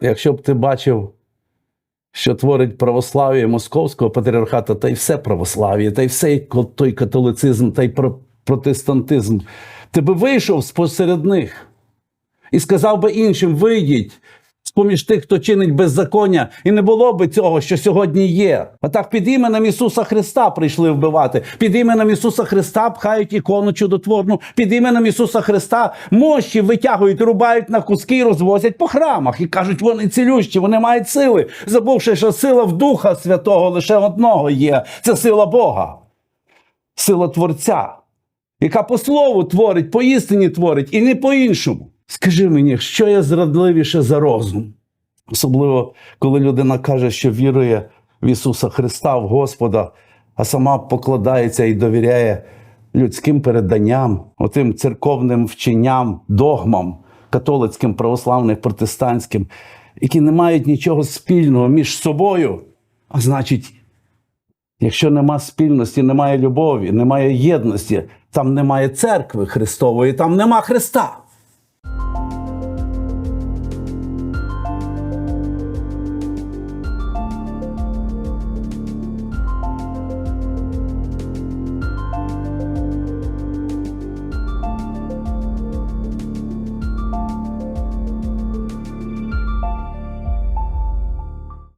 Якщо б ти бачив, що творить православ'я Московського патріархату, та й все православ'я, та й все той католицизм, та й протестантизм, ти би вийшов спосеред них і сказав би іншим: вийдіть з-поміж тих, хто чинить беззаконня, і не було би цього, що сьогодні є. А так під іменем Ісуса Христа прийшли вбивати. Під іменем Ісуса Христа пхають ікону чудотворну. Під іменем Ісуса Христа мощі витягують, рубають на куски і розвозять по храмах. І кажуть, вони цілющі, вони мають сили, забувши, що сила в Духа Святого лише одного є. Це сила Бога, сила Творця яка по слову творить, по істині творить, і не по-іншому. Скажи мені, що є зрадливіше за розум? Особливо, коли людина каже, що вірує в Ісуса Христа, в Господа, а сама покладається і довіряє людським переданням, отим церковним вченням, догмам, католицьким, православним, протестантським, які не мають нічого спільного між собою. А значить, Якщо нема спільності, немає любові, немає єдності, там немає церкви Христової, там нема Христа.